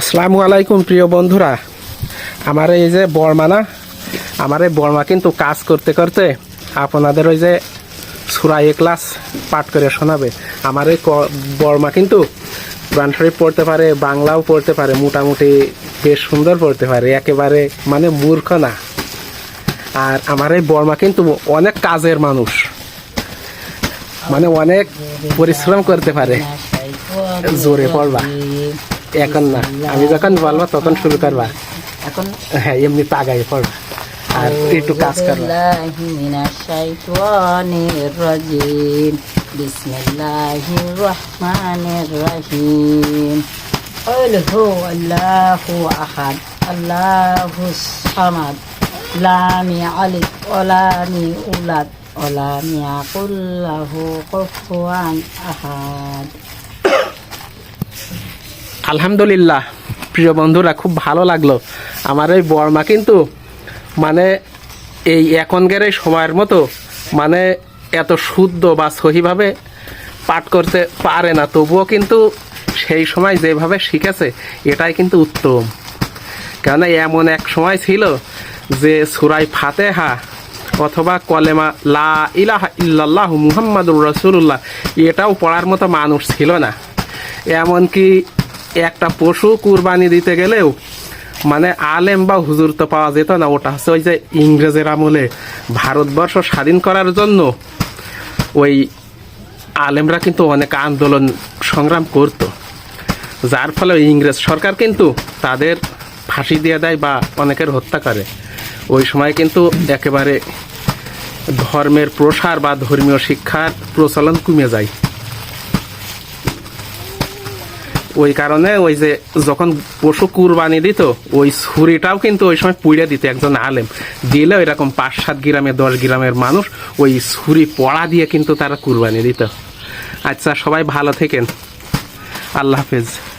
আসসালামু আলাইকুম, প্রিয় বন্ধুরা। আমার এই যে বর্মা না আমার এই বর্মা কিন্তু কাজ করতে করতে আপনাদের ওই যে সুরাই ক্লাস পাঠ করে শোনাবে। আমার এই বর্মা কিন্তু কোরআন পড়তে পারে, বাংলাও পড়তে পারে, মোটামুটি বেশ সুন্দর পড়তে পারে, একেবারে মানে মূর্খ না। আর আমার এই বর্মা কিন্তু অনেক কাজের মানুষ। মানে অনেক পরিশ্রম করতে পারে। জোরে পড়বা। এখন না আমি যখন বলবো তখন শুরু করবা এখন হ্যাঁ এমনি তাগাই পড়বা আর একটু কাজ করবা বিল্লাহি মিনাশ শাইতানির রাজিম বিসমিল্লাহির রহমানির রহিম قل هو الله أحد الله الصمد لم يلد ولم يولد ولم يكن له كفوا أحد আলহামদুলিল্লাহ। প্রিয় বন্ধুরা, খুব ভালো লাগল। আমার এই বর্মা কিন্তু মানে এই এখনকার এই সময়ের মতো মানে এত শুদ্ধ বা সহিভাবে পাঠ করতে পারে না। তবুও কিন্তু সেই সময় যেভাবে শিখেছে, এটাই কিন্তু উত্তম। কেননা এমন এক সময় ছিল যে সুরাই ফাতেহা অথবা কলেমা লা ইলাহা ইল্লাল্লাহ মুহাম্মাদুর রসুল্লাহ এটাও পড়ার মতো মানুষ ছিল না। এমনকি একটা পশু কুরবানি দিতে গেলেও মানে আলেম বা হুজুর তো পাওয়া যেত না, ওটা হচ্ছে ওই যে ইংরেজের আমলে ভারতবর্ষ স্বাধীন করার জন্য ওই আলেমরা কিন্তু অনেক আন্দোলন সংগ্রাম করতো। যার ফলে ইংরেজ সরকার কিন্তু তাদের ফাঁসি দিয়ে দেয় বা অনেকের হত্যা করে। ওই সময় কিন্তু একেবারে ধর্মের প্রসার বা ধর্মীয় শিক্ষার প্রচলন কমে যায়। ওই কারণে ওই যে যখন পশু কুরবানি দিত, ওই ছুরিটাও কিন্তু ওই সময় পুড়ে দিত একজন আলেম। দিলে এরকম পাঁচ, সাত গ্রামে, দশ গ্রামের মানুষ ওই ছুরি পড়া দিয়ে কিন্তু তারা কুরবানি দিত। আচ্ছা সবাই ভালো থেকেন। আল্লাহ হাফেজ।